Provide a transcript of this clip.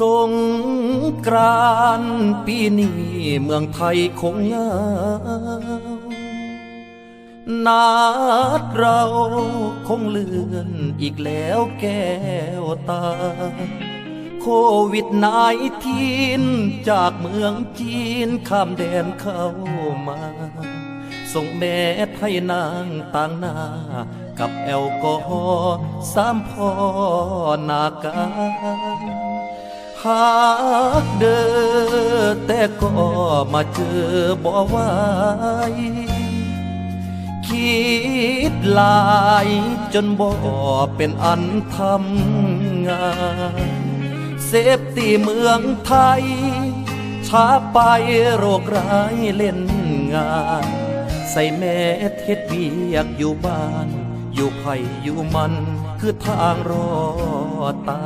สงกรานปีนี้เมืองไทยคงเหงานัดเราคงเลื่อนอีกแล้วแก้วตา โควิดนายทีนจากเมืองจีนข้ามแดนเข้ามา ส่งแม่ไทยนางต่างหน้า กับแอลกอฮอล์สามพ่อนาการ หากเดินแต่ก็มาเจอบ่ไหวคิดหลายจนบ่เป็นอันทำงานเซฟตีเมืองไทย ช้าไปโรคร้ายเล่นงาน ใส่แม่เทศเบียกอยู่บ้าน อยู่ไผ่อยู่มันคือทางรอดตา